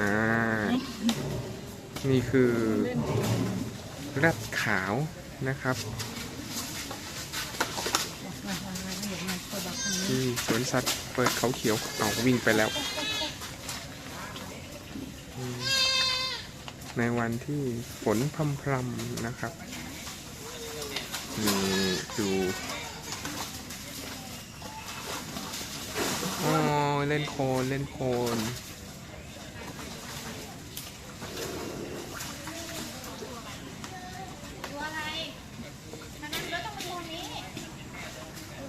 อ่า นี่คือแรดขาวนะครับที่สวนสัตว์เปิดเขาเขียวเอาวิ่งไปแล้ว ในวันที่ฝนพรำพรำนะครับนี่ดูอ๋อเล่นโคลนเล่นโคลน ตัวอะไรมันนั่งรถต้องมาตรงนี้นี่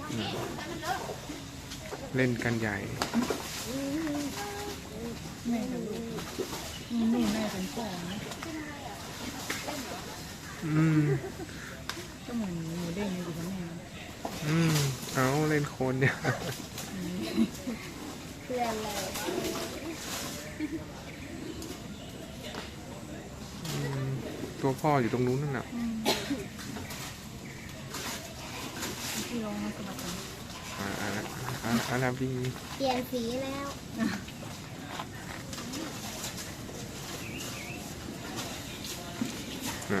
มัน เลอะเล่นกันใหญ่ แม่กับลูกนี่แม่เป็นพ่อนะอืม ก็เหมือนหมูเด้งอยู่กับแม่อืม เอาเล่นโคลนเนี่ยเพื่อนเลยอืมตัวพ่ออยู่ตรงนู้นนั่นน่ะ ที่ร้องมาสมัครกันอ่าอาอาอาราบีเปลี่ยนสีแล้วอ่า